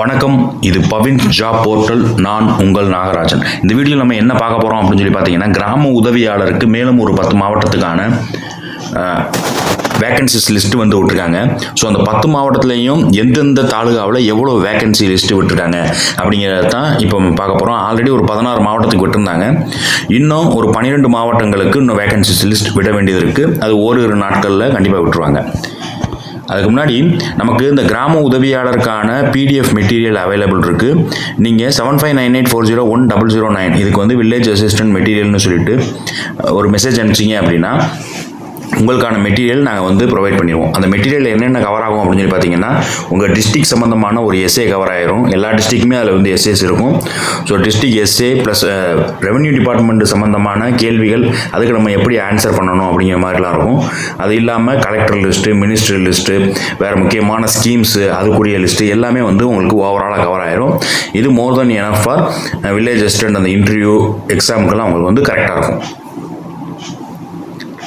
வணக்கம். இது Bhavin job portal. நான் உங்கள் நாகராஜன். இந்த வீடியோவில் நம்ம என்ன பார்க்க போகிறோம் அப்படின்னு சொல்லி பார்த்தீங்கன்னா கிராம உதவியாளருக்கு மேலும் ஒரு பத்து மாவட்டத்துக்கான வேக்கன்சிஸ் லிஸ்ட்டு வந்து விட்டுருக்காங்க. ஸோ அந்த பத்து மாவட்டத்துலேயும் எந்தெந்த தாலுகாவில் எவ்வளோ வேக்கன்சி லிஸ்ட்டு விட்டுருக்காங்க அப்படிங்கிறத தான் இப்போ பார்க்க போகிறோம் ஆல்ரெடி ஒரு பதினாறு மாவட்டத்துக்கு விட்டுருந்தாங்க. இன்னும் ஒரு பன்னிரெண்டு மாவட்டங்களுக்கு இன்னும் வேக்கன்சிஸ் லிஸ்ட் விட வேண்டியது இருக்குது அது ஓரிரு நாட்களில் கண்டிப்பாக விட்டுருவாங்க. அதுக்கு முன்னாடி நமக்கு இந்த கிராம உதவியாளருக்கான பிடிஎஃப் மெட்டீரியல் அவைலபிள் இருக்குது நீங்கள் seven five nine eight four zero one double zero nine இதுக்கு வந்து வில்லேஜ் அசிஸ்டன்ட் மெட்டீரியல்னு சொல்லிட்டு ஒரு மெசேஜ் அனுப்பிச்சிங்க அப்படின்னா உங்களுக்கான மெட்டீரியல் நாங்கள் வந்து ப்ரொவைட் பண்ணிடுவோம் அந்த மெட்டீரியல் என்னென்ன கவர் ஆகும் அப்படின்னு சொல்லி பார்த்தீங்கன்னா உங்கள் டிஸ்ட்ரிக் சம்மந்தமான ஒரு எஸ்ஏ கவர் ஆயிரும். எல்லா டிஸ்ட்ரிக்குமே அதில் வந்து எஸ்ஏஸ் இருக்கும். So district SA plus revenue department சம்மந்தமான கேள்விகள் அதுக்கு நம்ம எப்படி ஆன்சர் பண்ணணும் அப்படிங்கிற மாதிரிலாம் இருக்கும். அது இல்லாமல் கலெக்டர் லிஸ்ட்டு மினிஸ்ட்ரி லிஸ்ட்டு வேறு முக்கியமான ஸ்கீம்ஸு அதுக்குரிய லிஸ்ட்டு எல்லாமே வந்து உங்களுக்கு ஓவராலாக கவர் ஆயிரும். இது more than enough for village assistant அந்த இன்டர்வியூ எக்ஸாமுக்கெல்லாம் உங்களுக்கு வந்து கரெக்டாக இருக்கும்.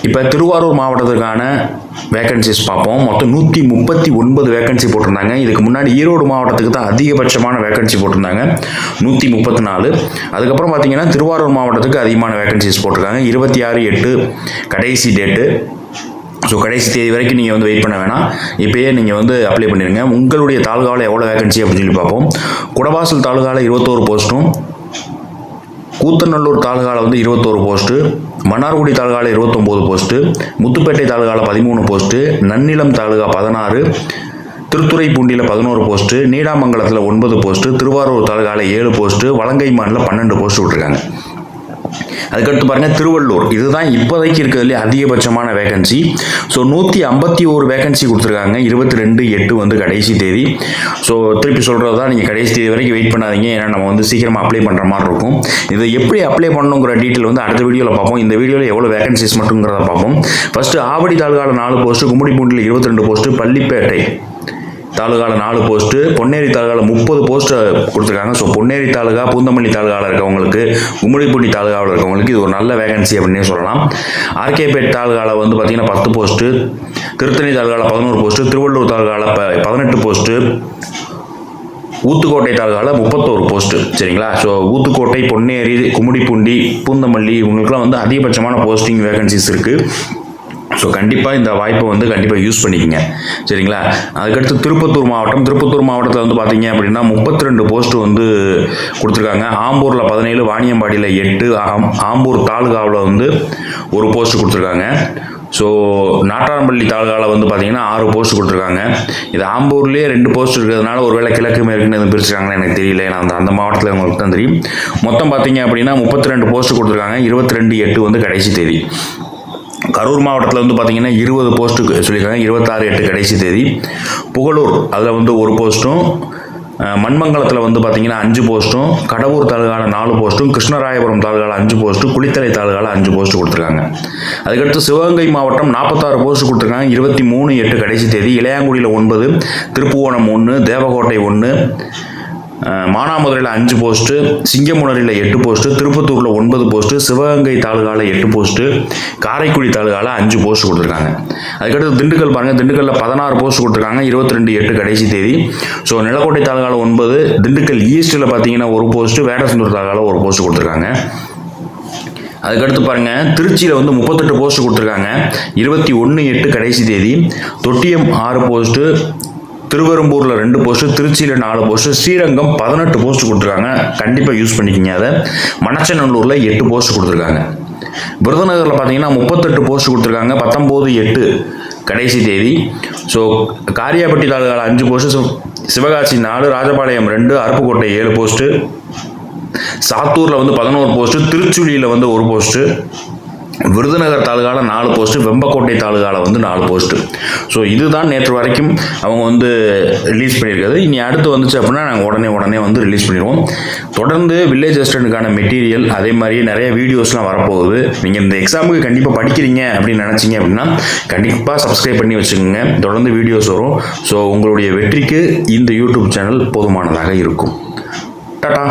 இப்போ திருவாரூர் மாவட்டத்துக்கான வேகன்சிஸ் பார்ப்போம். மொத்தம் நூற்றி முப்பத்தி ஒன்பது வேகன்சி போட்டிருந்தாங்க. இதுக்கு முன்னாடி ஈரோடு மாவட்டத்துக்கு தான் அதிகபட்சமான வேகன்சி போட்டிருந்தாங்க. நூற்றி முப்பத்தி நாலு அதுக்கப்புறம் பார்த்தீங்கன்னா திருவாரூர் மாவட்டத்துக்கு அதிகமான வேகன்சிஸ் போட்டிருக்காங்க. இருபத்தி ஆறு எட்டு கடைசி டேட்டு ஸோ கடைசி தேதி வரைக்கும் நீங்கள் வந்து வெயிட் பண்ண வேணாம். இப்போயே நீங்கள் வந்து அப்ளை பண்ணிடுங்க உங்களுடைய தாலுகாவில் எவ்வளோ வேகன்சி அப்படின்னு சொல்லி பார்ப்போம். குடவாசல் தாலுகாவில் இருபத்தோரு போஸ்ட்டும் கூத்தநல்லூர் தாலுகாவில் வந்து இருபத்தோரு போஸ்ட்டு மன்னார்குடி தாலுகாவில் இருபத்தொம்போது போஸ்ட்டு முத்துப்பேட்டை தாலுகாவில் பதிமூணு போஸ்ட்டு நன்னிலம் தாலுகா பதினாறு திருத்துறைப்பூண்டியில் பதினோரு போஸ்ட்டு நீடாமங்கலத்தில் ஒன்பது போஸ்ட்டு திருவாரூர் தாலுகாவில் ஏழு போஸ்ட்டு வலங்கை மாநில பன்னெண்டு போஸ்ட் விட்ருக்காங்க அதுக்கடுத்து பாருங்கள் திருவள்ளூர். இதுதான் இப்போதைக்கு இருக்கிறதுலே அதிகபட்சமான வேகன்சி ஸோ நூற்றி ஐம்பத்தி ஒரு வேகன்சி கொடுத்துருக்காங்க. இருபத்தி ரெண்டு எட்டு வந்து கடைசி தேதி. ஸோ திருப்பி சொல்கிறது தான் நீங்கள் கடைசி தேதி வரைக்கும் வெயிட் பண்ணாதீங்க. ஏன்னா நம்ம வந்து சீக்கிரமாக அப்ளை பண்ணுற மாதிரி இருக்கும். இதை எப்படி அப்ளை பண்ணணுங்கிற டீட்டெயில் வந்து அடுத்த வீடியோவில் பார்ப்போம். இந்த வீடியோவில் எவ்வளோ வேகன்சிஸ் மட்டுங்கிறத பார்ப்போம். ஃபஸ்ட்டு ஆவடி தாலுகாவில் நாலு போஸ்ட்டு கும்மிடிப்பூண்டில் இருபத்தி ரெண்டு போஸ்ட்டு பள்ளிப்பேட்டை. தாலுகாவில் நாலு போஸ்ட்டு பொன்னேரி தாலுகாவில் முப்பது போஸ்ட்டை கொடுத்துருக்காங்க. ஸோ பொன்னேரி தாலுகா பூந்தமல்லி தாலுகாவில் இருக்கவங்களுக்கு கும்மிடிப்பூண்டி தாலுகாவில் இருக்கவங்களுக்கு இது ஒரு நல்ல வேகன்சி அப்படின்னே சொல்லலாம். ஆர்கேபேட் தாலுகாவில் வந்து பார்த்திங்கன்னா பத்து போஸ்ட்டு திருத்தணி தாலுகாவில் பதினோரு போஸ்ட்டு திருவள்ளூர் தாலுகாவில் ப பதினெட்டு போஸ்ட்டு ஊத்துக்கோட்டை தாலுகாவில் முப்பத்தோரு போஸ்ட்டு. சரிங்களா? ஸோ ஊத்துக்கோட்டை பொன்னேரி கும்மிடிப்பூண்டி பூந்தமல்லி இவங்களுக்குலாம் வந்து அதிகபட்சமான போஸ்டிங் வேகன்சிஸ் இருக்குது ஸோ கண்டிப்பாக இந்த வாய்ப்பை வந்து கண்டிப்பாக யூஸ் பண்ணிக்கங்க. சரிங்களா? அதுக்கடுத்து திருப்பத்தூர் மாவட்டம். திருப்பத்தூர் மாவட்டத்தில் வந்து பார்த்தீங்க அப்படின்னா முப்பத்தி ரெண்டு போஸ்ட் வந்து கொடுத்துருக்காங்க. ஆம்பூரில் பதினேழு வாணியம்பாடியில் எட்டு ஆம் ஆம்பூர் தாலுகாவில் வந்து ஒரு போஸ்ட் கொடுத்துருக்காங்க. ஸோ நாட்டாரம்பள்ளி தாலுகாவில் வந்து பார்த்தீங்கன்னா ஆறு போஸ்ட் கொடுத்துருக்காங்க. இது ஆம்பூர்லேயே ரெண்டு போஸ்ட் இருக்கிறதுனால ஒருவேளை கிழக்கு மேற்குன்னு எதுவும் பிரிச்சுருக்காங்கன்னு எனக்கு தெரியல. ஏன்னா அந்த அந்த மாவட்டத்தில் உங்களுக்கு தான் தெரியும். மொத்தம் பார்த்தீங்க அப்படின்னா முப்பத்தி ரெண்டு போஸ்ட் கொடுத்துருக்காங்க. இருபத்தி ரெண்டு எட்டு வந்து கடைசி தேதி. கரூர் மாவட்டத்தில் வந்து பார்த்தீங்கன்னா இருபது போஸ்ட்டு சொல்லியிருக்காங்க. இருபத்தாறு எட்டு கடைசி தேதி. புகழூர் அதில் வந்து ஒரு போஸ்ட்டும் மண்மங்கலத்தில் வந்து பார்த்தீங்கன்னா அஞ்சு போஸ்ட்டும் கடவுர் தாலுகாவில் நாலு போஸ்ட்டும் கிருஷ்ணராயபுரம் தாலுகாவில் அஞ்சு போஸ்ட்டும் குளித்தலை தாலுகாவில் அஞ்சு போஸ்ட் கொடுத்துருக்காங்க. அதுக்கடுத்து சிவகங்கை மாவட்டம் நாற்பத்தாறு போஸ்ட் கொடுத்துருக்காங்க. இருபத்தி மூணு எட்டு கடைசி தேதி. இளையாங்குடியில் ஒன்பது திருப்புவனம் ஒன்று தேவகோட்டை ஒன்று மானாமதுரையில் அஞ்சு போஸ்ட்டு சிங்கமுனரியில் எட்டு போஸ்ட்டு திருப்பத்தூரில் ஒன்பது போஸ்ட்டு சிவகங்கை தாலுகாவில் எட்டு போஸ்ட்டு காரைக்குடி தாலுகாவில் அஞ்சு போஸ்ட் கொடுத்துருக்காங்க. அதுக்கடுத்து திண்டுக்கல் பாருங்கள் திண்டுக்கல்லில் பதினாறு போஸ்ட் கொடுத்துருக்காங்க இருபத்தி ரெண்டு எட்டு கடைசி தேதி. ஸோ நிலக்கோட்டை தாலுகாவில் ஒன்பது திண்டுக்கல் ஈஸ்ட்டில் பார்த்தீங்கன்னா ஒரு போஸ்ட்டு வேடசந்தூர் தாலுகாவில் ஒரு போஸ்ட் கொடுத்துருக்காங்க. அதுக்கடுத்து பாருங்கள் திருச்சியில் வந்து முப்பத்தெட்டு போஸ்ட் கொடுத்துருக்காங்க இருபத்தி ஒன்று எட்டு கடைசி தேதி. தொட்டியம் ஆறு போஸ்ட்டு திருவெரும்பூரில் ரெண்டு போஸ்ட்டு திருச்சியில் நாலு போஸ்ட்டு ஸ்ரீரங்கம் பதினெட்டு போஸ்ட் கொடுத்துருக்காங்க. கண்டிப்பாக யூஸ் பண்ணிக்கிங்க அதை. மணச்சநல்லூரில் எட்டு போஸ்ட் கொடுத்துருக்காங்க. விருதுநகரில் பார்த்தீங்கன்னா முப்பத்தெட்டு போஸ்ட் கொடுத்துருக்காங்க. பத்தொம்போது எட்டு கடைசி தேதி. ஸோ காரியாபட்டி தாலுகாவில் அஞ்சு போஸ்ட்டு சிவகாசி நாலு ராஜபாளையம் ரெண்டு அருப்புக்கோட்டை ஏழு போஸ்ட்டு சாத்தூரில் வந்து பதினோரு போஸ்ட்டு திருச்சுழியில் வந்து ஒரு போஸ்ட்டு விருதுநகர் தாலுகாவில் நாலு போஸ்ட்டு வெம்பக்கோட்டை தாலுகாவில் வந்து நாலு போஸ்ட்டு ஸோ இதுதான் நேற்று வரைக்கும் அவங்க வந்து ரிலீஸ் பண்ணியிருக்காது இனி அடுத்து வந்துச்சு அப்படின்னா நாங்கள் உடனே உடனே வந்து ரிலீஸ் பண்ணிடுவோம். தொடர்ந்து வில்லேஜ் அசிஸ்டண்ட்டுக்கான மெட்டீரியல் அதே மாதிரியே நிறைய வீடியோஸ்லாம் வரப்போகுது. நீங்கள் இந்த எக்ஸாமுக்கு கண்டிப்பாக படிக்கிறீங்க அப்படின்னு நினச்சிங்க அப்படின்னா கண்டிப்பாக சப்ஸ்கிரைப் பண்ணி வச்சுக்கோங்க. தொடர்ந்து வீடியோஸ் வரும். ஸோ உங்களுடைய வெற்றிக்கு இந்த யூடியூப் சேனல் போதுமானதாக இருக்கும். டாடா!